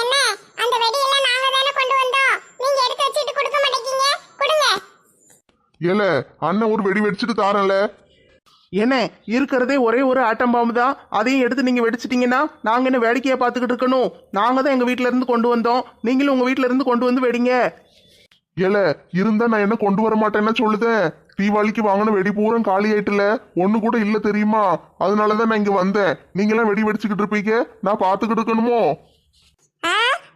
என்ன? அந்த வெடியெல்லாம் நாங்க தானே கொண்டு வந்தோம். நீங்க எடுத்து வச்சுட்டு கொடுக்க மாட்டேங்கீங்க கொடுங்க. ஏல அண்ணன் ஒரு வெடி வெடிச்சிட்டு தாரேன்ல. என்ன? இருக்கிறதே ஒரே ஒரு ஆட்டம் பாம்பு தான். அதையும் எடுத்து நீங்க வெடிச்சிட்டீங்கன்னா நாங்க என்ன வேடிக்கையை பார்த்துக்கிட்டு இருக்கணும்? நாங்க தான் எங்க வீட்ல இருந்து கொண்டு வந்தோம். நீங்களும் உங்க வீட்ல இருந்து கொண்டு வந்து வெடிங்க. ஏல இருந்தா நான் என்ன கொண்டு வர மாட்டேன்னா சொல்லுதேன் தீபாவளிக்கு வாங்கின வெடி பூரம் காலி ஆயிட்டுல. ஒண்ணு கூட இல்ல தெரியுமா? அதனாலதான் நான் இங்க வந்தேன். நீங்களாம் வெடி வெடிச்சுக்கிட்டு இருப்பீங்க? நான் பாத்துக்கிட்டு இருக்கணுமோ?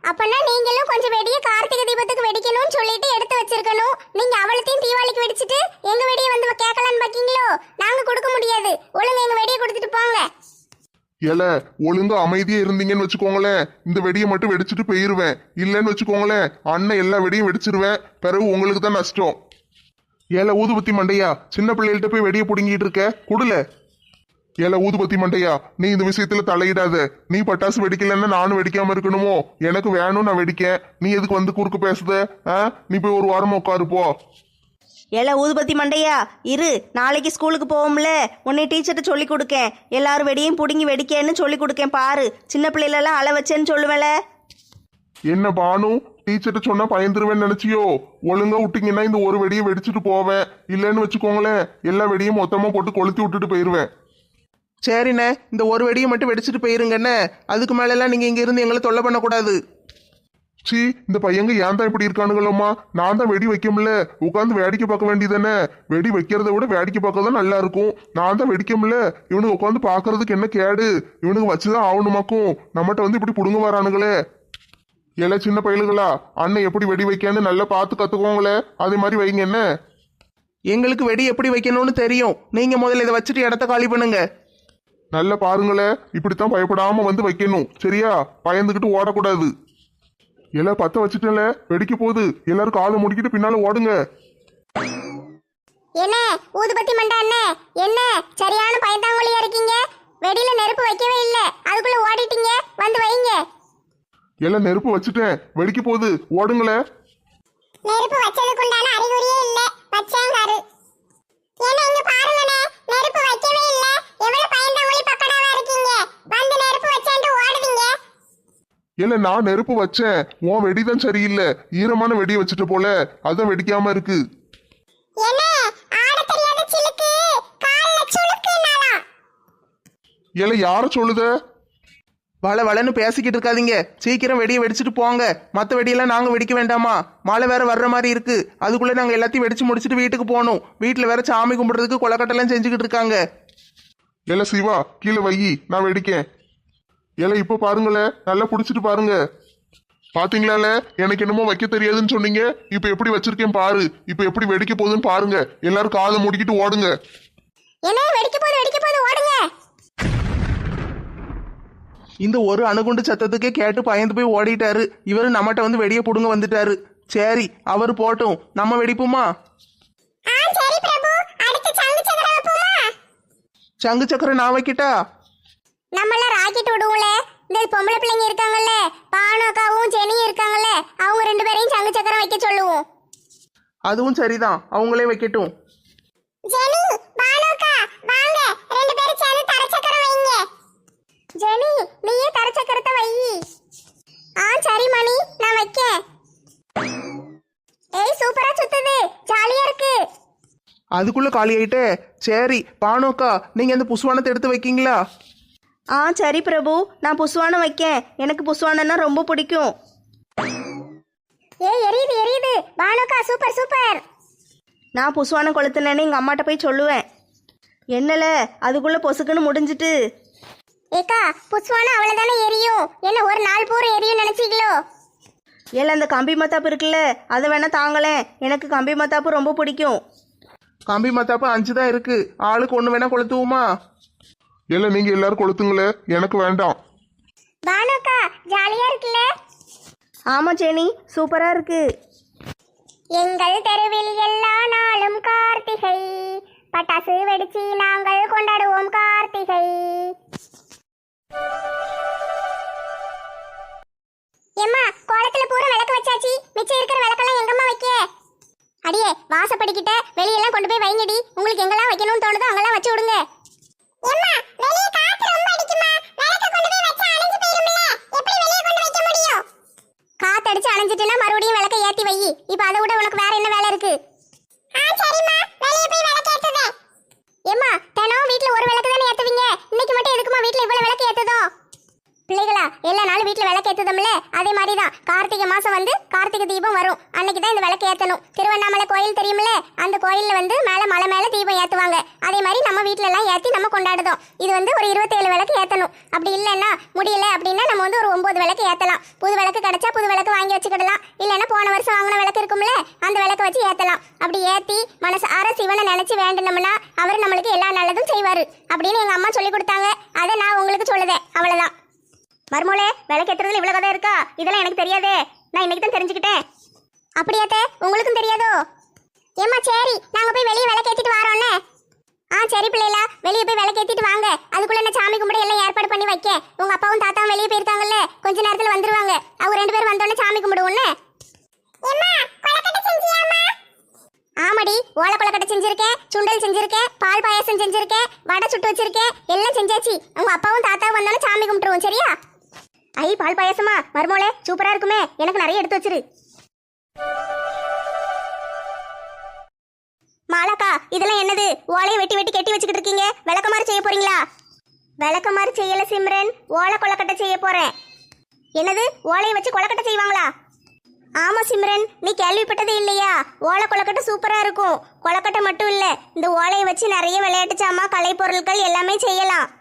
அப்பனா நீங்களும் கொஞ்சம் வெடியை கார்த்திகை தீபத்துக்கு வெடிக்கணும்னு சொல்லிட்டு எடுத்து வச்சிருக்கணும். நீங்க அவளத்தையும் தீபாவளிக்கு வெடிச்சிட்டு எங்க வெடியை வந்து கேட்கலான்னு பாக்கீங்களோ? நாங்க கொடுக்க முடியாது. ஒழுங்கு எங்க வெடியை கொடுத்துட்டு போங்க. ஏல ஒழுங்கு அமைதியா இருந்தீங்கன்னு வச்சுக்கோங்களேன். இந்த வெடியை மட்டும் வெடிச்சிட்டு போயிருவேன். இல்லைன்னு வச்சுக்கோங்களேன் அண்ணன் எல்லா வெடியும் வெடிச்சிருவேன். பிறகு உங்களுக்கு தான் நஷ்டம். ஏல ஊதுபத்தி மண்டையா சின்ன பிள்ளைகள்கிட்ட போய் வெடியை பிடுங்கிட்டு இருக்க? குடுல. ஏல ஊதுபத்தி மண்டையா நீ இந்த விஷயத்துல தலையிடாத. நீ பட்டாசு வெடிக்கலன்னா நானும் வெடிக்காம இருக்கணுமோ? எனக்கு வேணும் நான் வெடிக்கேன். நீ எதுக்கு வந்து குறுக்கு பேசுத? ஆ? நீ போய் ஒரு வாரமா உட்காரு போ. ஏல ஊதுபத்தி மண்டையா இரு. நாளைக்கு ஸ்கூலுக்கு போவோம்ல. உன்னை டீச்சர்கிட்ட சொல்லி கொடுக்கேன். எல்லாரும் வெடியும் பிடுங்கி வெடிக்கேன்னு சொல்லி கொடுக்கேன் பாரு. சின்ன பிள்ளைகளெல்லாம் அள வச்சேன்னு சொல்லுவேல. என்ன பானு? டீச்சர்ட்ட சொன்னா பயந்துருவேன்னு நினைச்சியோ? ஒழுங்கா விட்டீங்கன்னா இந்த ஒரு வெடியை வெடிச்சிட்டு போவேன். இல்லைன்னு வச்சுக்கோங்களேன். எல்லா வெடியும் மொத்தமா போட்டு கொளுத்தி விட்டுட்டு போயிருவேன். சரிண்ணே இந்த ஒரு வெடியை மட்டும் வெடிச்சிட்டு போயிருங்கண்ணே. அதுக்கு மேலெல்லாம் நீங்க இங்க இருந்து எங்களை தொல்லை பண்ணக்கூடாது. சீ இந்த பையங்க ஏன் தான் இப்படி இருக்கானுங்களோமா நான் தான் வெடி வைக்க முடியல உட்காந்து வேடிக்கை பார்க்க வேண்டியதானே வெடி வைக்கிறத விட வேடிக்கை பார்க்க தான் நல்லா இருக்கும். நான் தான் வெடிக்க முடியல இவனுக்கு உட்காந்து பார்க்கறதுக்கு என்ன கேடு? இவனுக்கு வச்சுதான் ஆகணுமாக்கும். நம்மகிட்ட வந்து இப்படி புடுங்க வரானுங்களே. ஏல சின்ன பயலுகளா அண்ணன் எப்படி வெடி வைக்கன்னு நல்லா பார்த்து கத்துக்கோங்களே. அதே மாதிரி வைங்க என்ன? எங்களுக்கு வெடி எப்படி வைக்கணும்னு தெரியும். நீங்க முதல்ல இதை வச்சுட்டு இடத்த காலி பண்ணுங்க. நல்லா பாருங்களே இப்படித்தான் பயப்படாம வந்து வைக்கணும். சரியா? பயந்துகிட்டு ஓடக்கூடாது. எல்லாம் பத்த வச்சுட்டேன்ல வெடிக்க போகுது. எல்லாரும் காதை முடிக்கிட்டு பின்னால ஓடுங்க. என்ன? ஊதுபத்தி மண்டை அண்ணே. என்ன? சரியான பயந்தாங்கொழியா இருக்கீங்க? வெடியில நெருப்பு வைக்கவே இல்ல. அதுக்குள்ள ஓடிட்டீங்க. வந்து வைங்க. எல்லாம் நெருப்பு வச்சுட்டேன். வெடிக்க போகுது. ஓடுங்களே. நெருப்பு வச்சதுக்கு உண்டான அறிகுறியே இல்ல. வச்சாங்காரு என்ன இங்க பாருங்கண்ணே. நெருப்பு வைக்கவே இல்ல. எவ்வளவு பயந்தாங்கொழி பக்கடாவா இருக்கீங்க? வந்து நெருப்பு வச்சாண்டு ஓடுவீங்க? இல்ல நான் நெருப்பு வச்சேன். உன் வெடிதான் சரியில்லை. ஈரமான வெடியை வச்சுட்டு போல. அதான் வெடிக்காம இருக்கு. என்ன? ஆட தெரியாத சிலுக்கு? கால்ல சுளுக்குனாலாம் இல்ல யார சொல்லுத? வள வளன்னு பேசிக்கிட்டு இருக்காதீங்க. சீக்கிரம் வெடியை வெடிச்சிட்டு போங்க. மற்ற வெடியெல்லாம் நாங்கள் வெடிக்க வேண்டாமா? மழை வேற வர்ற மாதிரி இருக்கு. அதுக்குள்ளே நாங்கள் எல்லாத்தையும் வெடிச்சு முடிச்சுட்டு வீட்டுக்கு போகணும். வீட்டில் வேற சாமி கும்பிடுறதுக்கு கொலக்கட்டெல்லாம் செஞ்சுக்கிட்டு இருக்காங்க. இல்ல சிவா கீழே வையி நான் வெடிக்கேன். இல்ல இப்ப பாருங்களேன் நல்லா புடிச்சிட்டு பாருங்க. பாத்தீங்களால? எனக்கு என்னமோ வைக்க தெரியாதுன்னு சொன்னீங்க. இப்ப எப்படி வச்சிருக்கேன் பாரு. இப்ப எப்படி வெடிக்க போகுதுன்னு பாருங்க. எல்லாரும் காதை மூடிக்கிட்டு ஓடுங்க. என்ன? வெடிக்க போது வெடிக்க போது ஓடுங்க. இந்த ஒரு அணுகுண்டு சத்தத்துக்கே கேட்டு பயந்து போய் ஓடிட்டாரு. இவர் நம்மகிட்ட வந்து வெடியை புடுங்க வந்துட்டாரு. சரி அவர் போட்டும். நம்ம வெடிப்போமா? ஆ சரி பிரபு சங்கு சக்கரம் நான் வைக்கிட்டா? நம்மள ராக்கெட் விடுவோம்ல. இந்த பொம்பளை பிள்ளைங்க இருக்காங்கல்ல பானு அக்காவும் ஜெனியும் இருக்காங்கல்ல அவங்க ரெண்டு பேரையும் சங்கு சக்கரம் வைக்க சொல்லுவோம். அதுவும் சரிதான். அவங்களே வைக்கட்டும். ஜெனி பானு அக்கா வாங்க ரெண்டு பேரும் சேர்ந்து தர சக்கரம் வைங்க ஜெனி நீயே தர சக்கரத்தை வை ஆ சரி மணி நான் வைக்கேன் ஏய் சூப்பரா சுத்துது ஜாலியா இருக்கு அதுக்குள்ள காலி ஆயிட்டே. சரி பானோக்கா நீங்க அந்த புஷ்வானத்தை எடுத்து வைக்கீங்களா? ஆ சரி பிரபு நான் புஸ்வானம் வைக்கேன். எனக்கு புஸ்வானம்னா ரொம்ப பிடிக்கும். ஏய் எரியுது எரியுது. பானு அக்கா சூப்பர் சூப்பர். நான் புஸ்வானம் கொளுத்துனேன்னு எங்கள் அம்மாட்ட போய் சொல்லுவேன். என்னல அதுக்குள்ளே பொசுக்குன்னு முடிஞ்சிட்டு. ஏக்கா புஷ்வானா அவ்வளவுதானே எரியும்? என்ன ஒரு நாள் பூரா எரியும் நினைச்சீங்களோ? ஏல அந்த கம்பி மத்தாப்பு இருக்குல்ல அதை வேணா தாங்களேன் எனக்கு கம்பி மத்தாப்பு ரொம்ப பிடிக்கும். கம்பி மத்தாப்பு அஞ்சு தான் இருக்கு. ஆளுக்கு ஒன்று வேணா கொளுத்துவோமா? இல்ல நீங்க எல்லாரும் கொளுத்துங்களே. எனக்கு வேண்டாம். பானுக்கா ஜாலியா இருக்குல்ல? ஆமாம் ஜெனி சூப்பராக இருக்கு. எங்கள் தெருவில் எல்லா நாளும் கார்த்திகை. பட்டாசு வெடிச்சு நாங்கள் கொண்டாடுவோம் கார்த்திகை. எம்மா கோலத்துல பூரா விளக்கு வச்சாச்சு. மிச்சம் இருக்கிற விளக்கெல்லாம் எங்கம்மா வைக்க? அடியே வாசப்படிக்கிட்ட வெளியெல்லாம் கொண்டு போய் வைங்கடி. உங்களுக்கு எங்கெல்லாம் வைக்கணும்னு தோணுதோ அங்கெல்லாம் வச்சு விடுங்க. காத்தடிச்சு அணைஞ்சிட்டுனா மறுபடியும் விளக்க ஏத்தி வை. இப்ப அதை விட உனக்கு வேற என்ன வேலை இருக்கு? ஆ சரிம்மா. வெளிய போய் விளக்கேத்துவேன் விளக்கு ஏத்துதோம்ல அதே மாதிரி தான் கார்த்திகை மாசம் வந்து கார்த்திகை தீபம் வரும். அன்னைக்கு தான் இந்த விளக்கு ஏத்தணும். திருவண்ணாமலை கோயில் தெரியும்ல அந்த கோயில்ல வந்து மேல மலை மேல தீபம் ஏத்துவாங்க. அதே மாதிரி நம்ம வீட்ல எல்லாம் ஏத்தி நம்ம கொண்டாடுதோம். இது வந்து ஒரு இருபத்தேழு விளக்கு ஏத்தணும். அப்படி இல்லைன்னா முடியல அப்படின்னா நம்ம வந்து ஒரு ஒன்பது விளக்கு ஏத்தலாம். புது விளக்கு கிடைச்சா புது விளக்கு வாங்கி வச்சுக்கிடலாம். இல்லைன்னா போன வருஷம் வாங்கின விளக்கு இருக்கும்ல அந்த விளக்கு வச்சு ஏத்தலாம். அப்படி ஏத்தி மனசு ஆற சிவனை நினைச்சு வேண்டணும்னா அவர் நம்மளுக்கு எல்லா நல்லதும் செய்வாரு. அப்படின்னு எங்க அம்மா சொல்லி கொடுத்தாங்க. அதை நான் உங்களுக்கு சொல்லுதேன். அவ்வளவுதான். மர்மோளே ஏற்றுறதுல இவ்வளவு கதை இருக்கா? இதெல்லாம் எனக்கு தெரியாதே. நான் இன்னைக்கு தான் தெரிஞ்சுக்கிட்டேன். அப்படியாத்தே உங்களுக்கும் தெரியாதோ? ஏம்மா சரி. நாங்க போய் வெளியே விளக்கேத்திட்டு வரோன்னே ஆ சரி பிள்ளைகளா வெளியே போய் விளக்கேத்திட்டு வாங்க. அதுக்குள்ள நான் சாமி கும்பிட எல்லாம் ஏற்பாடு பண்ணி வைக்க? உங்க அப்பாவும் தாத்தாவும் வெளியே போயிருக்காங்கல்ல. கொஞ்ச நேரத்துல வந்துருவாங்க. அவங்க ரெண்டு பேரும் வந்தோடனே சாமி கும்பிடுவோன்னே ஆமாடி ஓலை கொலக்கட்டை செஞ்சிருக்கேன் சுண்டல் செஞ்சிருக்கேன் பால் பாயாசம் செஞ்சிருக்கேன் வடை சுட்டு வச்சிருக்கேன். எல்லாம் செஞ்சாச்சு. உங்க அப்பாவும் தாத்தாவும் வந்தாலும் சாமி கும்பிட்டுருவோம் சரியா ஐ பால் பாயசமா? மருமோளே சூப்பரா இருக்குமே. எனக்கு நிறைய எடுத்து வச்சிரு. மாலாக்கா இதெல்லாம் என்னது? ஓலையை வெட்டி வெட்டி கெட்டி வச்சுக்கிட்டு இருக்கீங்க. விளக்கமாறு செய்ய போறீங்களா? விளக்கமாறு செய்யல சிம்ரன். ஓலை கொலக்கட்டை செய்ய போறேன். என்னது? ஓலையை வச்சு கொலக்கட்டை செய்வாங்களா? ஆமா சிம்ரன் நீ கேள்விப்பட்டதே இல்லையா? ஓலை கொலக்கட்டை சூப்பரா இருக்கும். கொலக்கட்டை மட்டும் இல்ல இந்த ஓலையை வச்சு நிறைய விளையாட்டு சாமா கலை பொருட்கள் எல்லாமே செய்யலாம்.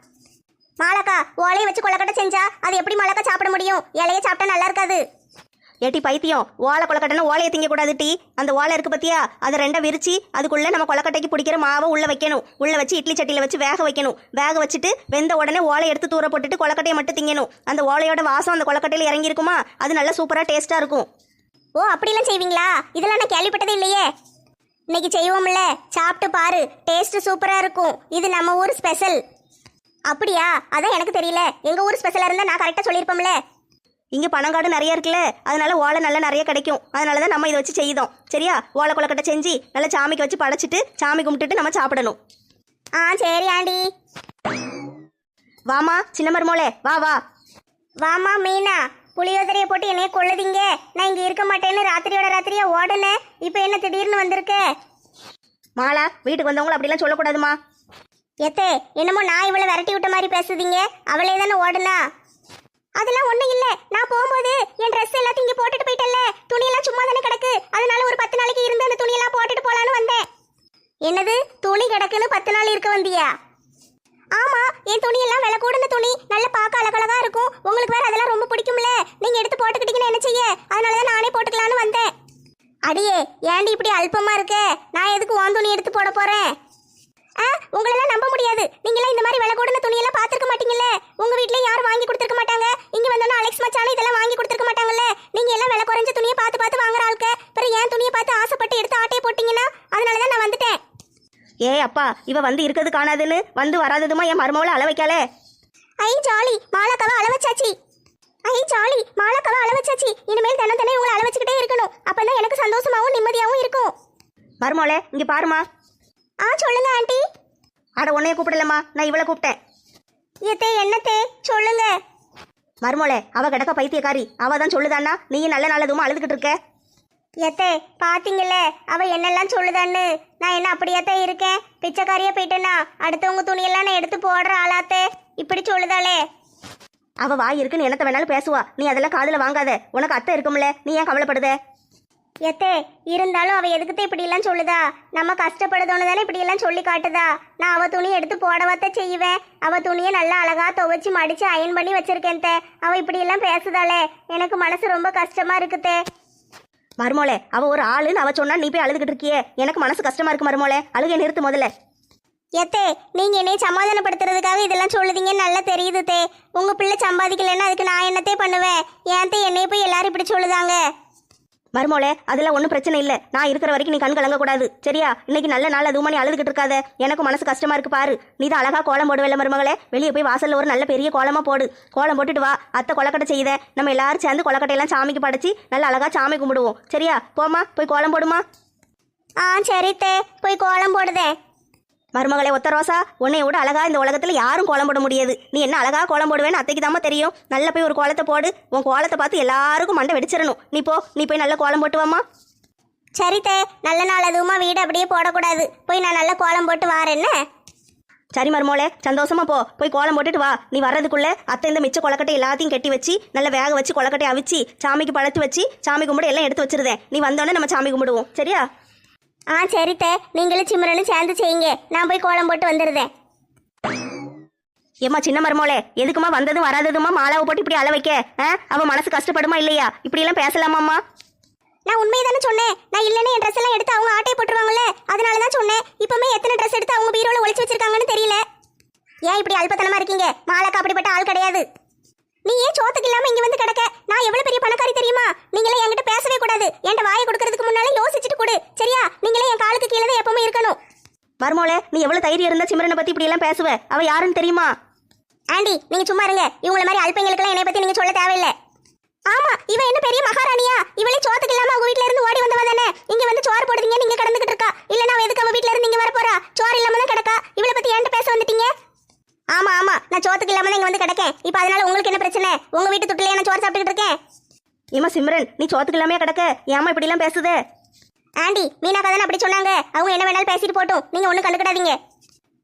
மாலக்கா ஓலையை வச்சு கொலக்கட்டை செஞ்சா அது எப்படி மாலக்கா சாப்பிட முடியும்? இலைய சாப்பிட்டா நல்லா இருக்காது. ஏட்டி பைத்தியம் ஓலை கொலக்கட்டைனா ஓலையை திங்கக்கூடாது டி. அந்த ஓலை இருக்கு பத்தியா? அதை ரெண்டா விரிச்சு அதுக்குள்ள நம்ம கொலக்கட்டைக்கு பிடிக்கிற மாவை உள்ள வைக்கணும். உள்ள வச்சு இட்லி சட்டியில வச்சு வேக வைக்கணும். வேக வச்சுட்டு வெந்த உடனே ஓலை எடுத்து தூர போட்டுட்டு கொலக்கட்டையை மட்டும் திங்கணும். அந்த ஓலையோட வாசம் அந்த கொலக்கட்டையில இறங்கி இருக்குமா அது நல்லா சூப்பரா டேஸ்டா இருக்கும். ஓ அப்படிலாம் செய்வீங்களா? இதெல்லாம் நான் கேள்விப்பட்டதே இல்லையே. இன்னைக்கு செய்வோம்ல. சாப்பிட்டு பாரு. டேஸ்ட் சூப்பரா இருக்கும். இது நம்ம ஊர் ஸ்பெஷல். அப்படியா? அதான் எனக்கு தெரியல. எங்க ஊர் ஸ்பெஷலா இருந்தா நான் கரெக்டா சொல்லியிருப்போம்ல. இங்க பணங்காடு நிறைய இருக்குல்ல. அதனால ஓலை நல்லா நிறைய கிடைக்கும். அதனால தான் நம்ம இதை வச்சு செய்தோம். சரியா? ஓலை கொலக்கட்டை செஞ்சு நல்லா சாமிக்கு வச்சு படைச்சிட்டு சாமி கும்பிட்டுட்டு நம்ம சாப்பிடணும். ஆ சரி ஆண்டி. வாமா சின்ன மருமோளே வா வா. வாமா மீனா. புளியோதரையை போட்டு என்னைய கொள்ளுதீங்க நான் இங்க இருக்க மாட்டேன்னு ராத்திரியோட ராத்திரியா ஓடல இப்போ என்ன திடீர்னு வந்திருக்க? மாலா வீட்டுக்கு வந்தவங்களை அப்படிலாம் சொல்லக்கூடாதுமா. எத்தே என்னமோ நான் இவளை விரட்டி விட்ட மாதிரி பேசுதீங்க. அவளே தானே ஓடுனா. அதெல்லாம் ஒண்ணும் இல்ல. நான் போகும்போது என் ட்ரெஸ் எல்லாத்தையும் இங்க போட்டுட்டு போயிட்டல்ல துணியெல்லாம் சும்மா தானே கிடக்கு. அதனால ஒரு பத்து நாளைக்கு இருந்து அந்த துணியெல்லாம் போட்டுட்டு போலான்னு வந்தேன். என்னது? துணி கிடக்குன்னு பத்து நாள் இருக்க வந்தியா? ஆமா என் துணியெல்லாம் விலை கூடுன துணி. நல்ல பார்க்க அழகழகா இருக்கும். உங்களுக்கு வேற அதெல்லாம் ரொம்ப பிடிக்கும்ல. நீங்க எடுத்து போட்டுக்கிட்டீங்கன்னா என்ன செய்ய? அதனாலதான் நானே போட்டுக்கலான்னு வந்தேன். அடியே ஏண்டி இப்படி அல்பமா இருக்க? நான் எதுக்கு உன் துணி எடுத்து போட போறேன்? ஆ உங்களெல்லாம் நம்ப முடியாது. நீங்களாம் இந்த மாதிரி விலை கூடன துணியெல்லாம் பார்த்துருக்க மாட்டீங்கல்ல? உங்க வீட்ல யாரும் வாங்கி கொடுத்துருக்க மாட்டாங்க? இங்க வந்தோன்னா அலெக்ஸ் மச்சான இதெல்லாம் வாங்கி கொடுத்துருக்க மாட்டாங்கல்ல? நீங்க எல்லாம் விலை குறைஞ்ச துணியை பார்த்து பார்த்து வாங்குற ஆளுக்க? பிறகு என் துணியை பார்த்து ஆசைப்பட்டு எடுத்து ஆட்டையை போட்டீங்கன்னா அதனால தான் நான் வந்துட்டேன். ஏ அப்பா இவ வந்து இருக்கிறது காணாதுன்னு? வந்து வராததுமா என் மருமவளை அள வைக்காளே? ஐ ஜாலி மாலாக்காவை அளவச்சாச்சி ஐ ஜாலி மாலாக்காவை அளவச்சாச்சி இனிமேல் தினம் தினம் உங்களை அளவச்சுக்கிட்டே இருக்கணும். அப்பதான் எனக்கு சந்தோஷமாவும் நிம்மதியாவும் இருக்கும். மருமவளே இங்க பாருமா ஆ சொல்லுங்க ஆண்டி. அட உன்னைய கூப்பிடலம்மா. நான் இவளை கூப்பிட்டேன். எத்தே என்னத்தே? சொல்லுங்க. மருமவளே அவ கிடக்க பைத்தியக்காரி. அவ தான் சொல்லுதான்னா நீயும் நல்ல நல்லதுமா அழுதுகிட்டு இருக்க? எத்தே பாத்தீங்கல்ல அவ என்னெல்லாம் சொல்லுதான்னு? நான் என்ன அப்படியாத்தான் இருக்கேன்? பிச்சைக்காரியா போயிட்டேனா அடுத்தவங்க துணியெல்லாம் நான் எடுத்து போடுற ஆளாத்தே. இப்படி சொல்லுதாளே. அவ வாய் இருக்குன்னு என்னத்த வேணாலும் பேசுவா. நீ அதெல்லாம் காதுல வாங்காத. உனக்கு அத்தை இருக்கும்ல நீ ஏன் கவலைப்படுத? எத்தே இருந்தாலும் அவ எதுக்குத்தே இப்படி எல்லாம் சொல்லுதா? நம்ம கஷ்டப்படுதோன்னு தானே இப்படி எல்லாம் சொல்லி காட்டுதா? நான் அவ துணி எடுத்து போடவத்த செய்வேன். அவ துணியை நல்லா அழகா துவைச்சு மடிச்சு அயன் பண்ணி வச்சிருக்கேன் தே. அவ இப்படி எல்லாம் பேசுதாளே. எனக்கு மனசு ரொம்ப கஷ்டமா இருக்குதே மருமோளே அவ ஒரு ஆளுன்னு அவ சொன்னா நீ போய் அழுதுகிட்டு இருக்கியே. எனக்கு மனசு கஷ்டமா இருக்கு மருமோளே. அழுகை நிறுத்து முதல்ல. எத்தே நீங்க என்னை சமாதானப்படுத்துறதுக்காக இதெல்லாம் சொல்லுதீங்கன்னு நல்லா தெரியுது தே. உங்க பிள்ளை சம்பாதிக்கலைன்னா அதுக்கு நான் என்னத்தே பண்ணுவேன்? ஏன் என்னைய போய் எல்லாரும் இப்படி சொல்லுதாங்க? மருமோளே அதெல்லாம் ஒன்றும் பிரச்சனை இல்லை. நான் இருக்கிற வரைக்கும் நீ கண் கலங்க கூடாது. சரியா? இன்னைக்கு நல்ல நாள் அதுவும் நீ அழுதுகிட்டு இருக்காத. எனக்கும் மனசு கஷ்டமா இருக்கு பாரு. நீ தான் அழகா கோலம் போடுவேல மருமகளே. வெளியே போய் வாசல்ல ஒரு நல்ல பெரிய கோலமா போடு. கோலம் போட்டுட்டு வா. அத்தை கொலக்கட்டை செய்த நம்ம எல்லாரும் சேர்ந்து கொலக்கட்டையெல்லாம் சாமிக்கு படைச்சி நல்ல அழகா சாமி கும்பிடுவோம். சரியா? போமா போய் கோலம் போடுமா? ஆ சரி போய் கோலம் போடுதே. மருமகளே ஒத்த ரோசா உன்னை விட அழகா இந்த உலகத்துல யாரும் கோலம் போட முடியாது. நீ என்ன அழகா கோலம் போடுவேன்னு அத்தைக்கு தாம்மா தெரியும். நல்ல போய் ஒரு கோலத்தை போடு. உன் கோலத்தை பார்த்து எல்லாருக்கும் மண்டை வெடிச்சிடணும். நீ போ நீ போய் நல்ல கோலம் போட்டு வாமா சரி தே நல்ல நாள் அதுவுமா வீடு அப்படியே போடக்கூடாது. போய் நான் நல்ல கோலம் போட்டு வாரேன்னு. சரி மருமோளே சந்தோஷமா போ. போய் கோலம் போட்டுட்டு வா. நீ வர்றதுக்குள்ள அத்தை இந்த மிச்ச கொலக்கட்டை எல்லாத்தையும் கட்டி வச்சு நல்ல வேக வச்சு கொலக்கட்டை அவிச்சு சாமிக்கு பழத்து வச்சு சாமி கும்பிட எல்லாம் எடுத்து வச்சிருந்தேன் நீ வந்தோடனே நம்ம சாமி கும்பிடுவோம். சரியா? ஆ சரித்த. நீங்களும் சிம்ரனும் சேர்ந்து செய்யுங்க. நான் போய் கோலம் போட்டு வந்துடுறேன். ஏம்மா சின்ன மருமோளே எதுக்குமா வந்ததும் வராததுமா மாலாவை போட்டு இப்படி அள வைக்க? ஆ? அவ மனசு கஷ்டப்படுமா இல்லையா? இப்படி எல்லாம் பேசலாமாம்மா? நான் உண்மையை தானே சொன்னேன். நான் இல்லைன்னு என் ட்ரெஸ் எல்லாம் எடுத்து அவங்க ஆட்டையை போட்டுருவாங்கல்ல அதனால தான் சொன்னேன். இப்பவுமே எத்தனை ட்ரெஸ் எடுத்து அவங்க பீரோல ஒளிச்சு வச்சிருக்காங்கன்னு தெரியல. ஏன் இப்படி அல்பத்தனமா இருக்கீங்க? மாலாக்கு அப்படிப்பட்ட ஆள் கிடையாது. நீ ஏன் சோத்துக்கு இல்லாம இங்க வந்து கிடக்க? நான் எவ்வளவு பெரிய பணக்காரி தெரியுமா? நீங்களே என்கிட்ட பேசவே கூடாது. என்கிட்ட வாயை கொடுக்கறதுக்கு முன்னாலே யோசிச்சுட்டு கொடு. சரியா? நீங்களே என் காலுக்கு கீழே தான் எப்பவுமே இருக்கணும். மருமோளே நீ எவ்வளவு தைரியம் இருந்தா சிம்ரனை பத்தி இப்படி எல்லாம் பேசுவ? அவ யாருன்னு தெரியுமா? ஆண்டி நீங்க சும்மா இருங்க. இவங்கள மாதிரி அல்பங்களுக்கெல்லாம் என்னை பத்தி நீங்க சொல்ல தேவையில்லை. ஆமா இவ என்ன பெரிய மகாராணியா? இவளே சோத்துக்கு இல்லாம அவங்க வீட்ல இருந்து ஓடி வந்தவ தானே இங்க வந்து சோறு போடுறீங்க நீங்க கடந்துகிட்டு இருக்கா இல்லனா அவ எதுக்கு அவ வீட்ல இருந்து இங்க வர போறா சோறு இல்லாம தான் கிடக்கா இவளை பத்தி என்கிட்ட பேச வந்துட்டீங்க ஆமா ஆமா நான் சோத்துக்கு இல்லாம தான் இங்க வந்து கிடக்கேன் இப்போ அதனால உங்களுக்கு என்ன பிரச்சனை உங்க வீட்டு துட்டுலயே நான் சோறு சாப்பிட்டுக்கிட்டு இருக்கேன் ஏமா சிம்ரன் நீ சோத்துக்கு இல்லாமே கிடக்க? ஏமா இப்படி எல்லாம் பேசுதே? ஆண்டி மீனாக்கா தானே அப்படி சொன்னாங்க. அவங்க என்ன வேணாலும் பேசிட்டு போட்டும். நீங்க ஒண்ணும் கண்டுக்கிடாதீங்க.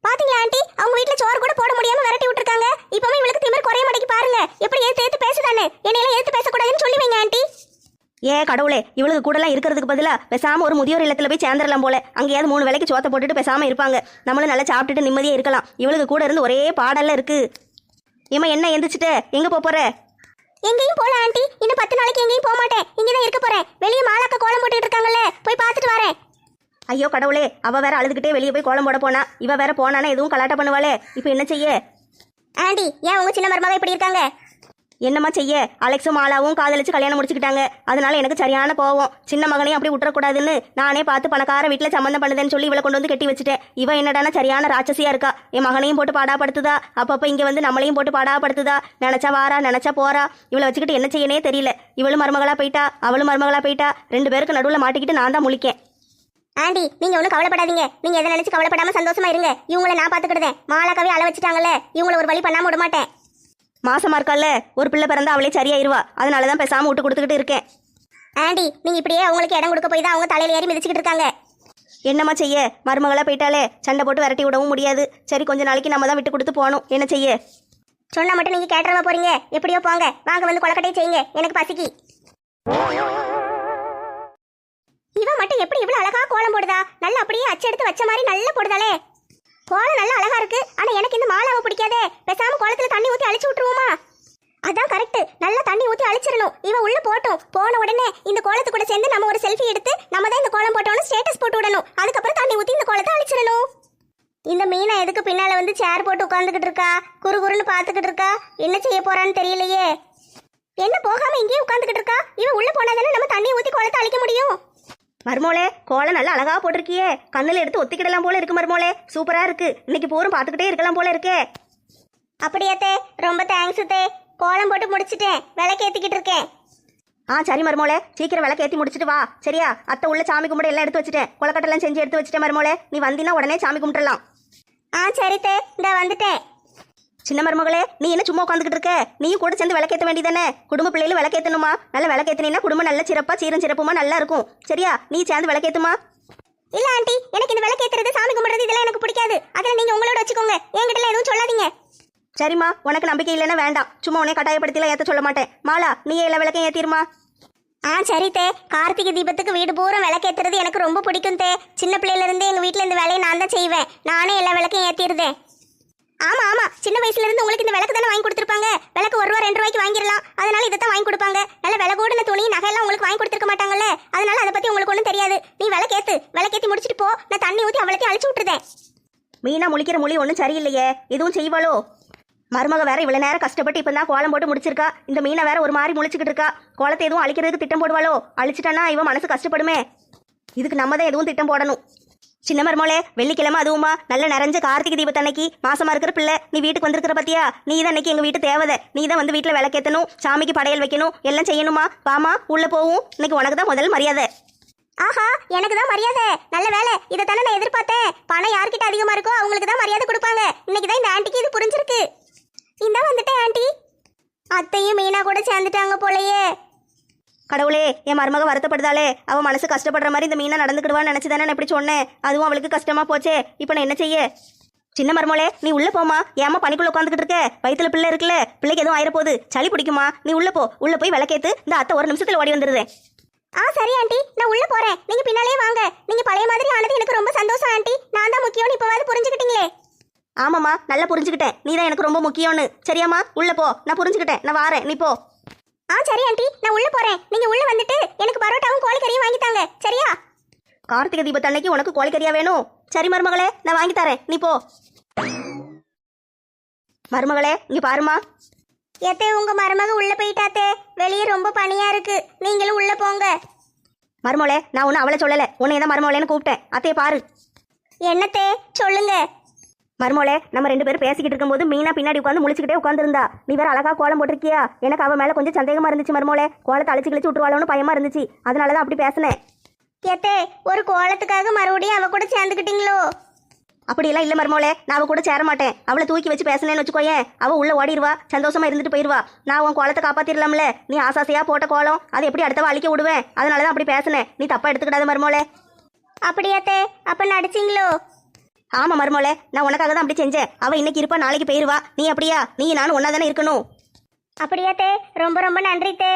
பாத்தீங்களா ஆண்டி? அவங்க வீட்ல சோறு கூட போட முடியாம விரட்டி விட்டுருக்காங்க. இப்பவே இவளுக்கு திமிர் குறைய மாட்டேங்கி பாருங்க. எப்படி ஏத்து ஏத்து பேசுதானே என்னையெல்லாம் ஏத்து பேசக்கூடாதுன்னு சொல்லி வைங்க ஆண்டி. ஏ கடவுளே இவளுக்கு கூடலாம் இருக்கிறதுக்கு பதிலா பேசாம ஒரு முதியோர் இல்லத்துல போய் சேர்ந்துடலாம் போல. அங்கேயாவது மூணு வேலைக்கு சோத்தை போட்டுட்டு பேசாம இருப்பாங்க. நம்மளும் நல்லா சாப்பிட்டுட்டு நிம்மதியா இருக்கலாம். இவளுக்கு கூட இருந்து ஒரே பாடல்ல இருக்கு. ஏமா என்ன எந்திரிச்சிட்ட? எங்க போப் போற? எங்கேயும் போல ஆண்டி. இன்னும் பத்து நாளைக்கு எங்கேயும் போக மாட்டேன். இங்கதான் இருக்க போறேன். வெளியே மாலாக்க கோலம் போட்டுட்டு இருக்காங்கல்ல போய் பார்த்துட்டு வரேன். ஐயோ கடவுளே. அவ வேற அழுதுகிட்டே வெளியே போய் கோலம் போட போனா. இவ வேற போனானா எதுவும் கலாட்டம் பண்ணுவாளே. இப்போ என்ன செய்ய? ஆண்டி ஏன் உங்க சின்ன மருமக இப்படி இருக்காங்க? என்னம்மா செய்ய? அலெக்ஸும் மாலாவும் காதலிச்சு கல்யாணம் முடிச்சுக்கிட்டாங்க. அதனால எனக்கு சரியான போவோம் சின்ன மகனையும் அப்படி விட்டுறக்கூடாதுன்னு நானே பார்த்து பணக்கார வீட்டில் சம்மந்தம் பண்ணுதேன்னு சொல்லி இவளை கொண்டு வந்து கட்டி வச்சுட்டேன். இவன் என்னடானா சரியான ராட்சசியா இருக்கா. என் மகனையும் போட்டு பாடாப்படுத்துதா? அப்பப்போ இங்கே வந்து நம்மளையும் போட்டு பாடாப்படுத்துதா? நினச்சா வாரா நினச்சா போறா? இவளை வச்சுக்கிட்டு என்ன செய்யனே தெரியல. இவளும் மருமகளா போயிட்டா? அவளும் மருமகளா போயிட்டா? ரெண்டு பேருக்கு நடுவில் மாட்டிக்கிட்டு நான் தான் முழிக்கேன். ஆண்டி நீங்க ஒன்றும் கவலைப்படாதீங்க. நீங்க எதை நினைச்சு கவலைப்படாம சந்தோஷமா இருங்க. இவங்கள நான் பாத்துக்கிடுதேன் மாலாக்கவே அள வச்சுட்டாங்கல்ல. இவங்கள ஒரு வழி பண்ணாம விட மாட்டேன் மாசமா இருக்கால்ல ஒரு பிள்ளை பிறந்தா அவளே சரியாயிருவா. அதனால தான் பேசாம விட்டு கொடுத்துக்கிட்டு இருக்கேன். ஆண்டி நீங்க இப்படியே அவங்களுக்கு இடம் கொடுக்க போய் தான் அவங்க தலையில ஏறி மிதிச்சுக்கிட்டு இருக்காங்க. என்னம்மா செய்ய? மருமகளா போயிட்டாலே சண்டை போட்டு விரட்டி விடவும் முடியாது. சரி கொஞ்ச நாளைக்கு நம்ம தான் விட்டு கொடுத்து போகணும். என்ன செய்ய? சொன்னா மட்டும் நீங்க கேட்டுறவா போறீங்க. எப்படியோ போங்க. வாங்க வந்து கொலக்கட்டையை செய்யுங்க. எனக்கு பசிக்கு. இவ மட்டும் எப்படி இவ்வளவு அழகா கோலம் போடுதா? நல்லா அப்படியே அச்செடுத்து வச்ச மாதிரி நல்லா போடுதாளே. கோலம் நல்லா அழகா இருக்கு. ஆனா எனக்கு இந்த மாலாவை பிடிக்காதே. பேசாம கோலத்துல தண்ணி ஊத்தி அழிச்சு விட்டுருவோமா? அதான் கரெக்ட் நல்லா தண்ணி ஊத்தி அழிச்சிடணும். இவன் உள்ள போட்டும் போன உடனே இந்த கோலத்து கூட சேர்ந்து நம்ம ஒரு செல்ஃபி எடுத்து நம்ம தான் இந்த கோலம் போட்டோம்னு ஸ்டேட்டஸ் போட்டு விடணும். அதுக்கப்புறம் தண்ணி ஊத்தி இந்த கோலத்தை அழிச்சிடணும். இந்த மீனா எதுக்கு பின்னால வந்து சேர் போட்டு உட்காந்துக்கிட்டு இருக்கா? குறு குறுன்னு பாத்துக்கிட்டு இருக்கா? என்ன செய்ய போறான்னு தெரியலையே. என்ன போகாம இங்கேயே உட்காந்துக்கிட்டு இருக்கா? இவன் உள்ள போனாதானே நம்ம தண்ணி ஊத்தி குளத்தை அழிக்க முடியும்? மருமோளே கோலம் நல்லா அழகா போட்டிருக்கியே. கண்ணுல எடுத்து ஒத்திக்கிடலாம் போல இருக்கு மருமோளே. சூப்பரா இருக்கு. இன்னைக்கு போரும் பார்த்துக்கிட்டே இருக்கலாம் போல இருக்கே. அப்படியாத்தே ரொம்ப தேங்க்ஸ் தே. கோலம் போட்டு முடிச்சிட்டேன். விளக்கு ஏத்திக்கிட்டு இருக்கேன். ஆ சரி மருமோளே. சீக்கிரம் விளக்கு ஏத்தி முடிச்சிட்டு வா. சரியா? அத்தை உள்ள சாமி கும்பிட எல்லாம் எடுத்து வச்சுட்டேன். கொலக்கட்டெல்லாம் செஞ்சு எடுத்து வச்சுட்டேன் மருமோளே. நீ வந்தீன்னா உடனே சாமி கும்பிட்டுலாம் ஆ சரி தே. இந்த வந்துட்டேன். சின்ன மருமகளே நீ என்ன சும்மா உட்காந்துக்கிட்டு இருக்க? நீயும் கூட சேர்ந்து விளக்கேற்ற வேண்டியதானே குடும்ப பிள்ளைகளும் விளக்கேற்றணுமா நல்ல விளக்கேற்றினா குடும்பம் நல்ல சிறப்பா சீரும் சிறப்புமா நல்லா இருக்கும். சரியா? நீ சேர்ந்து விளக்கேத்துமா? இல்ல ஆண்டி எனக்கு இந்த விளக்கு ஏத்துறது சாமி கும்பிடுறது இதெல்லாம் எனக்கு பிடிக்காது. அதில் நீங்க உங்களோட வச்சுக்கோங்க. என்கிட்ட எதுவும் சொல்லாதீங்க. சரிம்மா உனக்கு நம்பிக்கை இல்லைன்னா வேண்டாம். சும்மா உன்னை கட்டாயப்படுத்திலாம் ஏற்ற சொல்ல மாட்டேன். மாலா நீ எல்லா விளக்கையும் ஏத்திருமா? ஆ சரி தே. கார்த்திகை தீபத்துக்கு வீடு பூரா விளக்கேத்துறது எனக்கு ரொம்ப பிடிக்கும் தே. சின்ன பிள்ளையில இருந்து எங்க வீட்ல இந்த வேலையை நான் தான் செய்வேன். நானே எல்லா விளக்கையும் ஏத்திடுதேன் ஆமா ஆமா. சின்ன வயசுல இருந்து உங்களுக்கு இந்த விளக்கு தானே வாங்கி கொடுத்துருப்பாங்க. விளக்கு ஒரு ரூபா ரெண்டு ரூபாய்க்கு வாங்கிடலாம். அதனால இதை தான் வாங்கி கொடுப்பாங்க. நல்ல விலை கூடின துணி நகையெல்லாம் உங்களுக்கு வாங்கி கொடுத்துருக்க மாட்டாங்கல்ல. அதனால அதை பத்தி உங்களுக்கு ஒன்றும் தெரியாது. நீ விளக்கேத்து. விளக்கேத்தி முடிச்சிட்டு போ. நான் தண்ணி ஊத்தி அவ்வளோத்தையும் அழிச்சு விட்டுருதேன் மீனா முழிக்கிற மொழி ஒன்றும் சரியில்லையே. எதுவும் செய்வாளோ? மருமக வேற இவ்வளவு நேரம் கஷ்டப்பட்டு இப்போ தான் கோலம் போட்டு முடிச்சிருக்கா. இந்த மீனை வேற ஒரு மாதிரி முழிச்சுக்கிட்டு இருக்கா. கோலத்தை எதுவும் அழிக்கிறதுக்கு திட்டம் போடுவாளோ? அழிச்சிட்டானா இவன் மனசு கஷ்டப்படுமே. இதுக்கு நம்ம தான் எதுவும் திட்டம் போடணும். சின்ன மருமோளே வெள்ளிக்கிழமை அதுவுமா. நல்ல நிறைஞ்ச கார்த்திகை தீபத்தன்னைக்கு மாசமா இருக்கிற பிள்ளை. நீ வீட்டுக்கு வந்திருக்கிற பத்தியா? நீ தான் அன்னைக்கு எங்க வீட்டு தேவதை. நீ தான் வந்து வீட்டில் விளக்கேற்றணும் சாமிக்கு படையல் வைக்கணும் எல்லாம் செய்யணுமா? வாமா உள்ள போவும். இன்னைக்கு உனக்கு தான் முதல் மரியாதை. ஆஹா எனக்கு தான் மரியாதை. நல்ல வேலை. இதை தானே நான் எதிர்பார்த்தேன். பணம் யார்கிட்ட அதிகமா இருக்கோ அவங்களுக்கு தான் மரியாதை கொடுப்பாங்க. இன்னைக்கு தான் இந்த ஆண்டிக்கு இது புரிஞ்சிருக்கு. இந்த வந்துட்டேன் ஆண்டி. அத்தையும் மீனா கூட சேர்ந்துட்டாங்க போலயே. கடவுளே என் மருமக வருத்தப்படுதாளே. அவ மனசு கஷ்டப்படுற மாதிரி இந்த மீனா நடந்துக்கிடுவான்னு நினைச்சு தானே நான் இப்படி சொன்னேன். அதுவும் அவளுக்கு கஷ்டமா போச்சே. இப்போ நான் என்ன செய்ய? சின்ன மருமோளே நீ உள்ள போமா ஏமா பனிக்குள்ள உட்காந்துக்கிட்டு இருக்க? வயித்துல பிள்ளை இருக்குல்ல. பிள்ளைக்கு எதுவும் ஆயிரப்போகுது. சளி பிடிக்குமா? நீ உள்ள போ. உள்ள போய் விளக்கேத்து. இந்த அத்தை ஒரு நிமிஷத்துல ஓடி வந்துருதே. ஆ சரி ஆண்டி. நான் உள்ள போறேன். நீங்க பின்னாலே வாங்க. நீங்க பழைய மாதிரி ஆனது எனக்கு ரொம்ப சந்தோஷம் ஆண்டி. நான் தான் முக்கியம்னு இப்பவாது புரிஞ்சுக்கிட்டீங்களே. ஆமாம்மா நல்லா புரிஞ்சுக்கிட்டேன். நீ தான் எனக்கு ரொம்ப முக்கியம்னு. சரியாம்மா உள்ள போ. நான் புரிஞ்சுக்கிட்டேன். நான் வாரேன். நீ போ. ஆ சரி ஆண்டி நான் உள்ள போறேன். நீங்க உள்ள வந்துட்டு எனக்கு பரோட்டாவும் கோழிக்கறியும் வாங்கி தாங்க. சரியா? கார்த்திகை தீபத்தன்னைக்கு உனக்கு கோழிக்கறியா வேணும்? சரி மருமகளே நான் வாங்கி தரேன். நீ போ. மருமகளே இங்க பாருமா எத்தே உங்க மருமக உள்ள போயிட்டாத்தே. வெளியே ரொம்ப பனியா இருக்கு. நீங்களும் உள்ள போங்க. மருமகளே நான் ஒன்றும் அவளை சொல்லலை. உன்னை தான் மருமகளேன்னு கூப்பிட்டேன். அத்தையை பாரு. என்னத்தே? சொல்லுங்க. மருமோளே நம்ம ரெண்டு பேரும் பேசிக்கிட்டு இருக்கும்போது மீனா பின்னாடி உட்காந்து முழிச்சுக்கிட்டே உட்காந்துருந்தா நீ வேற அழகா கோலம் போட்டிருக்கியா? எனக்கு அவ மேல கொஞ்சம் சந்தேகமா இருந்துச்சு மருமோளே. கோலத்தை அழிச்சு கிழிச்சு விட்டுருவாளோன்னு பயமா இருந்துச்சு. அதனால தான் அப்படி பேசினேன். எத்தே ஒரு கோலத்துக்காக மறுபடியும் அவ கூட சேர்ந்துக்கிட்டீங்களோ? அப்படியெல்லாம் இல்ல மருமோளே. நான் அவ கூட சேர மாட்டேன். அவளை தூக்கி வச்சு பேசினேன்னு வச்சுக்கோயேன். அவ உள்ள ஓடிடுவா. சந்தோஷமா இருந்துட்டு போயிருவா. நான் உன் கோலத்தை காப்பாத்திரலாம்ல. நீ ஆசாசையா போட்ட கோலம். அதை எப்படி அடுத்தவ அழிக்க விடுவேன்? அதனால தான் அப்படி பேசினேன். நீ தப்பா எடுத்துக்கிடாத மருமோளே. அப்படியாத்தே அப்ப நடிச்சிங்களோ? ஆமா மருமோளே நான் உனக்காக தான் அப்படி செஞ்சேன். அவ இன்னைக்கு இருப்பா நாளைக்கு போயிருவா. நீ அப்படியா? நீ நானும் ஒன்னா தானே இருக்கணும். அப்படியாத்தே ரொம்ப ரொம்ப நன்றி தே.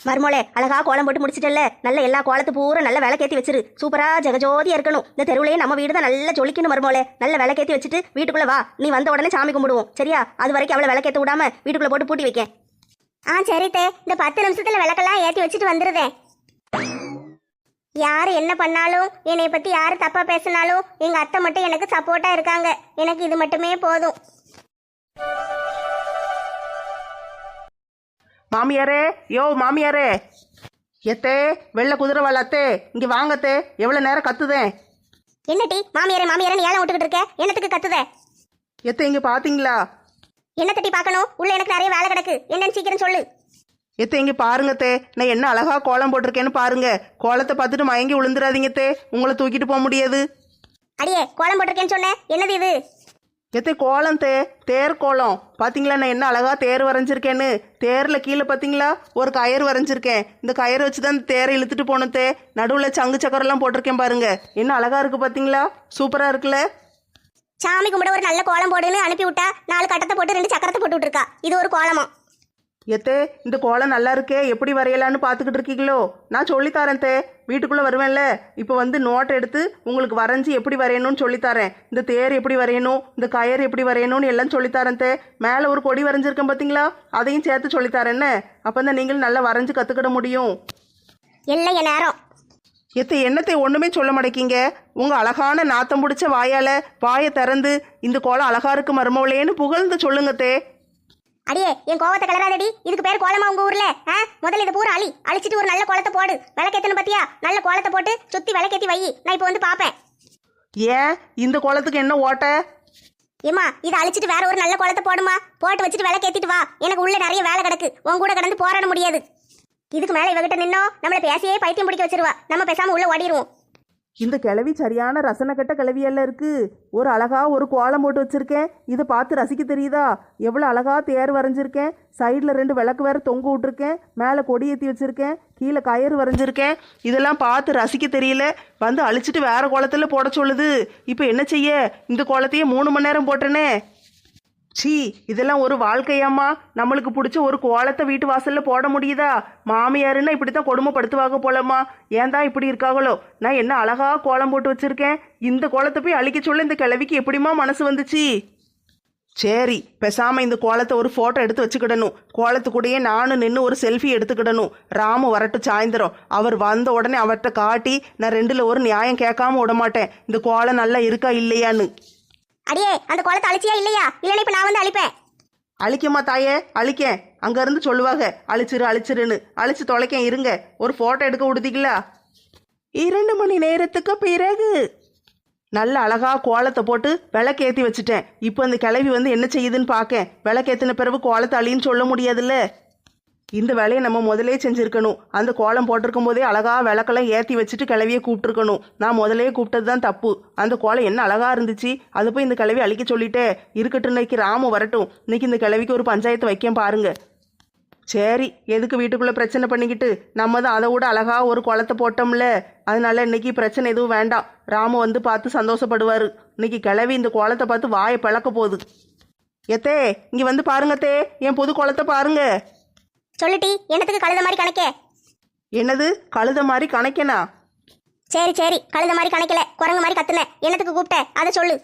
மருமோளே அழகா கோலம் போட்டு முடிச்சிட்டல்ல. நல்ல எல்லா கோலத்து பூரா நல்ல விளக்கேத்தி வச்சிரு. சூப்பரா ஜெகஜோதியா இருக்கணும். இந்த தெருவுலயே நம்ம வீடு தான் நல்லா ஜொலிக்கணும் மருமோளே. நல்ல விளக்கேத்தி வச்சுட்டு வீட்டுக்குள்ள வா. நீ வந்த உடனே சாமி கும்பிடுவோம். சரியா? அது வரைக்கும் அவளை விளக்கேத்த விடாம வீட்டுக்குள்ள போட்டு பூட்டி வைக்க ஆ சரி தே. இந்த பத்து நிமிஷத்துல விளக்கெல்லாம் ஏத்தி வச்சுட்டு வந்துருதேன் யார் என்ன பண்ணாலும் என்னை பத்தி யார் தப்பா பேசினாலும் எங்க அத்தை மட்டும் எனக்கு சப்போர்ட்டா இருக்காங்க. எனக்கு இது மட்டுமே போதும். மாமியாரே யோ மாமியாரே. எத்தே வெள்ளை குதிரை வளத்தே இங்க வாங்கத்தே எவ்வளவு நேரம் கத்துதேன் என்னடி மாமியாரே மாமியாரே ஏலம் விட்டுக்கிட்டு இருக்க? என்னத்துக்கு கத்துத? எத்தே இங்க பாத்தீங்களா? என்ன தட்டி பார்க்கணும்? உள்ள எனக்கு நிறைய வேலை கிடக்கு. என்னன்னு சீக்கிரம் சொல்லு. எத்தே இங்க பாருங்கத்தே நான் என்ன அழகா கோலம் போட்டிருக்கேன்னு பாருங்க. கோலத்தை பார்த்துட்டு மயங்கி விழுந்துடாதீங்கத்தே உங்களை தூக்கிட்டு போக முடியாது. அடியே கோலம் போட்டிருக்கேன்னு சொன்னேன் என்னது இது? எத்தே கோலம் தே. தேர் கோலம். பாத்தீங்களா நான் என்ன அழகா தேர் வரைஞ்சிருக்கேன்னு. தேர்ல கீழே பாத்தீங்களா ஒரு கயிறு வரைஞ்சிருக்கேன். இந்த கயிறு வச்சு தான் இந்த தேரை இழுத்துட்டு போகணும் தே. நடுவில் சங்கு சக்கரெல்லாம் போட்டிருக்கேன் பாருங்க. என்ன அழகா இருக்கு பாத்தீங்களா? சூப்பரா இருக்குல்ல? சாமி கும்பிட ஒரு நல்ல கோலம் போடுன்னு அனுப்பி விட்டா நாலு கட்டத்தை போட்டு ரெண்டு சக்கரத்தை போட்டு விட்டுருக்கா. இது ஒரு கோலமா? எத்தே இந்த கோலம் நல்லா இருக்கே எப்படி வரையலான்னு பார்த்துக்கிட்டு இருக்கீங்களோ? நான் சொல்லித்தரேன் தே. வீட்டுக்குள்ளே வருவேன்ல. இப்போ வந்து நோட் எடுத்து உங்களுக்கு வரைஞ்சி எப்படி வரையணும்னு சொல்லித்தரேன். இந்த தேர் எப்படி வரையணும் இந்த கயர் எப்படி வரையணும்னு எல்லாம் சொல்லித்தரேன் தே. மேலே ஒரு கொடி வரைஞ்சிருக்கேன் பார்த்தீங்களா? அதையும் சேர்த்து சொல்லித்தரேன்னு அப்போ தான் நீங்களும் நல்லா வரைஞ்சி கற்றுக்கிட முடியும். என் நேரம். எத்தை என்னத்தை ஒன்றுமே சொல்ல மாட்டேங்கிங்க உங்கள் அழகான நாத்தம் பிடிச்ச வாயால் வாயை திறந்து இந்த கோலம் அழகா இருக்கு மருமவளேன்னு புகழ்ந்து சொல்லுங்க தே. அடியே என் கோவத்தை கலராதடி இதுக்கு பேர் கோலமா உங்க ஊர்ல? ஆ? முதல்ல இதை பூரா அழி அழிச்சிட்டு ஒரு நல்ல கோலத்தை போடு. விளக்கேத்தணும் பாத்தியா? நல்ல கோலத்தை போட்டு சுத்தி விளக்கேத்தி வை. நான் இப்போ வந்து பாப்பேன். ஏன்? இந்த கோலத்துக்கு என்ன ஓட்டை? ஏமா இதை அழிச்சிட்டு வேற ஒரு நல்ல கோலத்தை போடுமா? போட்டு வச்சுட்டு விளக்கேத்திட்டு வா. எனக்கு உள்ள நிறைய வேலை கிடக்கு. உன் கூட கடந்து போராட முடியாது. இதுக்கு மேல இவகிட்ட நின்னோம் நம்மள பேசியே பைத்தியம் பிடிக்க வச்சிருவா. நம்ம பேசாம உள்ள ஓடிடுவோம் இந்த கிளவி சரியான ரசனை கட்ட கிளவியெல்லாம் இருக்குது ஒரு அழகாக ஒரு கோலம் போட்டு வச்சுருக்கேன். இதை பார்த்து ரசிக்க தெரியுதா? எவ்வளோ அழகாக தேர் வரைஞ்சிருக்கேன். சைடில் ரெண்டு விளக்கு வேற தொங்க விட்ருக்கேன் மேலே கொடி ஏற்றி வச்சிருக்கேன். கீழே கயிறு வரைஞ்சிருக்கேன். இதெல்லாம் பார்த்து ரசிக்க தெரியல. வந்து அழிச்சிட்டு வேறு கோலத்தில் போட சொல்லுது. இப்போ என்ன செய்ய? இந்த கோலத்தையே மூணு மணி நேரம் போட்டேனே. சீ இதெல்லாம் ஒரு வாழ்க்கையாம்மா. நம்மளுக்கு பிடிச்ச ஒரு கோலத்தை வீட்டு வாசலில் போட முடியுதா? மாமியாருன்னா இப்படி தான் கொடுமைப்படுத்துவாங்க போலம்மா. ஏன் தான் இப்படி இருக்காங்களோ? நான் என்ன அழகாக கோலம் போட்டு வச்சுருக்கேன். இந்த கோலத்தை போய் அழிக்க சொல்ல இந்த கிழவிக்கு எப்படிம்மா மனசு வந்துச்சு? சரி பெசாமல் இந்த கோலத்தை ஒரு ஃபோட்டோ எடுத்து வச்சுக்கிடணும். கோலத்து கூடயே நானும் நின்று ஒரு செல்ஃபி எடுத்துக்கிடணும். ராமு வரட்டு சாயந்தரம். அவர் வந்த உடனே அவர்கிட்ட காட்டி நான் ரெண்டில் ஒரு நியாயம் கேட்காம விட மாட்டேன் இந்த கோலம் நல்லா இருக்கா இல்லையான்னு. அடியே அந்த குளத்தை அழிச்சியா இல்லையா? இல்லைன்னா இப்ப நான் வந்து அழிப்பேன். அழிக்கம்மா தாயே அழிக்கேன். அங்க இருந்து சொல்லுவாங்க அழிச்சிரு அழிச்சிருன்னு. அழிச்சு தொலைக்கேன் இருங்க. ஒரு போட்டோ எடுக்க விடுதிக்கலா இரண்டு மணி நேரத்துக்கு பிறகு. நல்ல அழகா கோலத்தை போட்டு விளக்கேத்தி வச்சுட்டேன். இப்போ அந்த கிளவி வந்து என்ன செய்யுதுன்னு பார்க்கேன் விளக்கேத்தின பிறகு கோலத்தை அழின்னு சொல்ல முடியாதுல்ல? இந்த வேலையை நம்ம முதலே செஞ்சுருக்கணும். அந்த கோலம் போட்டிருக்கும் போதே அழகாக விளக்கெல்லாம் ஏற்றி வச்சுட்டு கிளவியை கூப்பிட்டுருக்கணும். நான் முதலே கூப்பிட்டது தான் தப்பு. அந்த கோலம் என்ன அழகாக இருந்துச்சு? அது போய் இந்த கிளவி அழிக்க சொல்லிட்டே இருக்கட்டும். இன்னைக்கு ராமு வரட்டும். இன்னைக்கு இந்த கிளவிக்கு ஒரு பஞ்சாயத்து வைக்கேன் பாருங்க. சரி எதுக்கு வீட்டுக்குள்ளே பிரச்சனை பண்ணிக்கிட்டு? நம்ம தான் அதை விட அழகாக ஒரு குளத்தை போட்டோம்ல. அதனால இன்னைக்கு பிரச்சனை எதுவும் வேண்டாம். ராமு வந்து பார்த்து சந்தோஷப்படுவார். இன்னைக்கு கிளவி இந்த குளத்தை பார்த்து வாயை பிளக்க போகுது. எத்தே இங்கே வந்து பாருங்கத்தே என் புது குளத்தை பாருங்கள் சொல்லுட்டி என்னத்துக்கு கழுத மாதிரி கணக்க? என்னது கழுத மாதிரி கணக்கனா? சரி சரி கழுத மாதிரி கணக்கல குரங்கு மாதிரி கத்துன. என்னத்துக்கு கூப்பிட்ட? அதை சொல்லு.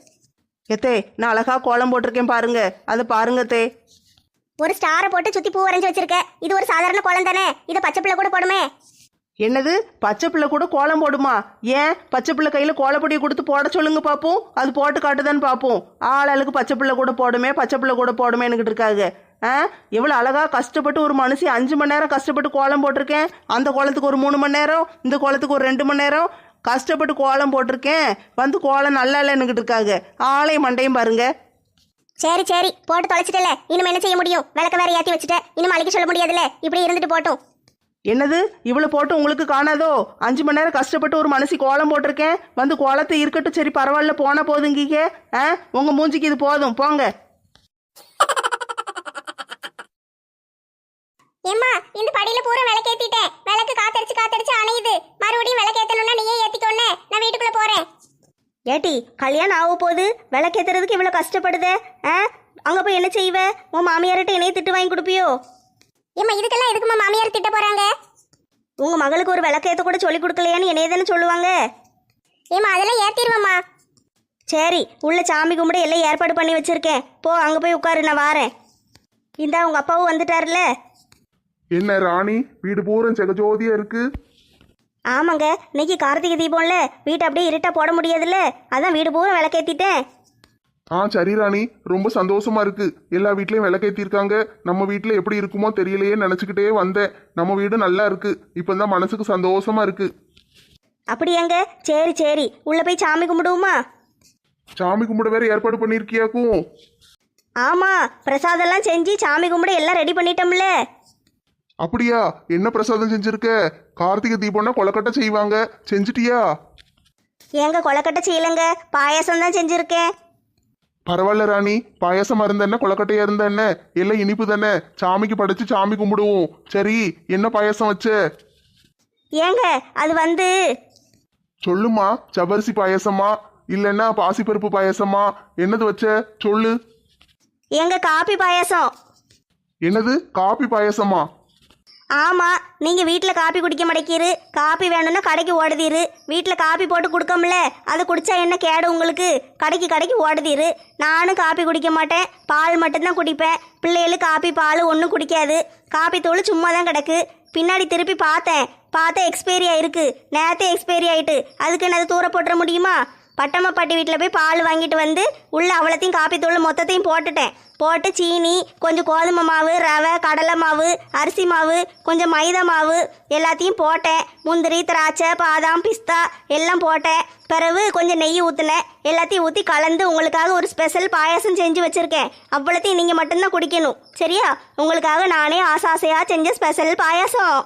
எத்தே நான் அழகா கோலம் போட்டிருக்கேன் பாருங்க. அதை பாருங்க தே. ஒரு ஸ்டாரை போட்டு சுத்தி பூ வரைஞ்சு வச்சிருக்க. இது ஒரு சாதாரண கோலம் தானே? இதை பச்சை பிள்ளை கூட போடுமே. என்னது பச்சை பிள்ளை கூட கோலம் போடுமா? ஏன்? பச்சை பிள்ளை கையில் கோலப்பொடியை கொடுத்து போட சொல்லுங்க பார்ப்போம் அது போட்டு காட்டுதான்னு பார்ப்போம் ஆளாளுக்கு பச்சை பிள்ளை கூட போடுமே பச்சை பிள்ளை கூட போடுமேன்னுக்கிட்டு இருக்காங்க. ஆ? எவ்வளோ அழகா கஷ்டப்பட்டு ஒரு மனுஷி அஞ்சு மணி நேரம் கஷ்டப்பட்டு கோலம் போட்டிருக்கேன். அந்த கோலத்துக்கு ஒரு மூணு மணி நேரம் இந்த கோலத்துக்கு ஒரு ரெண்டு மணி நேரம் கஷ்டப்பட்டு கோலம் போட்டிருக்கேன். வந்து கோலம் நல்லா இல்லைன்னுக்கிட்டு இருக்காங்க. ஆளையும் மண்டையும் பாருங்க. சரி சரி. போட்டு தொலைச்சிட்டல இனிமே என்ன செய்ய முடியும்? விளக்க வேற ஏத்தி வச்சுட்ட இனிமே அழிக்க சொல்ல முடியாதுல்ல. இப்படி இருந்துட்டு போட்டும். என்னது? இவ்வளோ போட்டு உங்களுக்கு காணாதோ? அஞ்சு மணி நேரம் கஷ்டப்பட்டு ஒரு மனசி கோலம் போட்டிருக்கேன். வந்து கோலத்தை இருக்கட்டும். சரி பரவாயில்ல. போன போதுங்கீங்க. ஆ? உங்க மூஞ்சிக்கு இது போதும். போங்க. ஏம்மா இந்த படியில பூரா விளக்கேத்திட்டேன். விளக்கு காத்தடிச்சு காத்தடிச்சு அணையுது. மறுபடியும் விளக்கேத்தணும்னா நீயே ஏத்திக்கோன்னு. நான் வீட்டுக்குள்ள போறேன். ஏட்டி கல்யாணம் ஆக போகுது. விளக்கேத்துறதுக்கு இவ்வளோ கஷ்டப்படுதே ஆ? அங்கே போய் என்ன செய்வ? உன் மாமியார்கிட்ட இணைய திட்டு வாங்கி கொடுப்பியோ? ஏம்மா இதுக்கெல்லாம் எதுக்குமா மாமியார் திட்ட போறாங்க? உங்கள் மகளுக்கு ஒரு விளக்கேத்த கூட சொல்லி கொடுக்கலையான்னு என்னைய தானே சொல்லுவாங்க? ஏம்மா அதெல்லாம் ஏத்திடுவோம்மா சரி உள்ள சாமி கும்பிட எல்லாம் ஏற்பாடு பண்ணி வச்சிருக்கேன். போ அங்கே போய் உட்காரு நான் வாரேன். இந்தா உங்கள் அப்பாவும் வந்துட்டார்ல என்ன ராணி? வீடு பூரம் ஜெகஜோதியா இருக்கு? ஆமாங்க. இன்னைக்கு கார்த்திகை தீபம்ல வீட்டை அப்படியே இருட்டா போட முடியாதுல்ல? அதான் வீடு பூரா விளக்கேத்திட்டேன். ஆ சரி ராணி. ரொம்ப சந்தோஷமா இருக்கு. எல்லா வீட்லயும் விளக்கேத்திருக்காங்க. நம்ம வீட்ல எப்படி இருக்குமோ தெரியலையே நினைச்சுக்கிட்டே வந்தேன். நம்ம வீடு நல்லா இருக்கு. இப்பதான் மனசுக்கு சந்தோஷமா இருக்கு. அப்படியாங்க. சரி சரி. உள்ள போய் சாமி கும்பிடுவோமா? சாமி கும்பிட வேற ஏற்பாடு பண்ணிருக்கியாக்கும்? ஆமா. பிரசாதம்லாம் செஞ்சு சாமி கும்பிட எல்லாம் ரெடி பண்ணிட்டோம்ல. அப்படியா? என்ன பிரசாதம் செஞ்சிருக்க? கார்த்திகை தீபம்னா கொலக்கட்டை செய்வாங்க. செஞ்சிட்டியா? ஏங்க கொலக்கட்டை செய்யலைங்க. பாயாசம் தான் செஞ்சிருக்கேன். பரவாயில்ல ராணி. பாயாசமா இருந்த என்ன? கொலக்கட்டையா இருந்த என்ன? எல்லாம் இனிப்பு தானே. சாமிக்கு படைச்சு சாமி கும்பிடுவோம். சரி என்ன பாயாசம் வச்ச? ஏங்க அது வந்து சொல்லுமா ஜவ்வரிசி பாயாசமா? இல்லைன்னா பாசிப்பருப்பு பாயாசமா? என்னது வச்ச? சொல்லு. எங்க காப்பி பாயாசம். என்னது? காபி பாயாசமா? ஆமாம் நீங்கள் வீட்டில் காப்பி குடிக்க மாட்டேங்கிரு காப்பி வேணும்னா கடைக்கு ஓடுதீரு. வீட்டில் காப்பி போட்டு கொடுக்கம்ல அதை குடித்தா என்ன கேடு உங்களுக்கு? கடைக்கு கடைக்கு ஓடுதீரு. நானும் காப்பி குடிக்க மாட்டேன். பால் மட்டும்தான் குடிப்பேன். பிள்ளைகளுக்கு காப்பி பால் ஒன்றும் குடிக்காது. காப்பி தூள் சும்மா தான் கிடக்கு. பின்னாடி திருப்பி பார்த்தேன். பார்த்தா எக்ஸ்பைரி ஆயிருக்கு. நேரத்தே எக்ஸ்பைரி ஆயிட்டு. அதுக்கு என்ன தூர போட்டுற முடியுமா? பட்டம்மப்பாட்டி வீட்டில் போய் பால் வாங்கிட்டு வந்து உள்ளே அவ்வளோத்தையும் காப்பித்தூள் மொத்தத்தையும் போட்டுட்டேன். போட்டு சீனி கொஞ்சம் கோதுமை மாவு ரவை கடலை மாவு அரிசி மாவு கொஞ்சம் மைதா மாவு எல்லாத்தையும் போட்டேன். முந்திரி திராட்சை பாதாம் பிஸ்தா எல்லாம் போட்டேன். பிறகு கொஞ்சம் நெய் ஊற்றினேன் எல்லாத்தையும் ஊற்றி கலந்து உங்களுக்காக ஒரு ஸ்பெஷல் பாயாசம் செஞ்சு வச்சுருக்கேன். அவ்வளோத்தையும் நீங்கள் மட்டும்தான் குடிக்கணும். சரியா? உங்களுக்காக நானே ஆசை ஆசையாக செஞ்ச ஸ்பெஷல் பாயாசம்.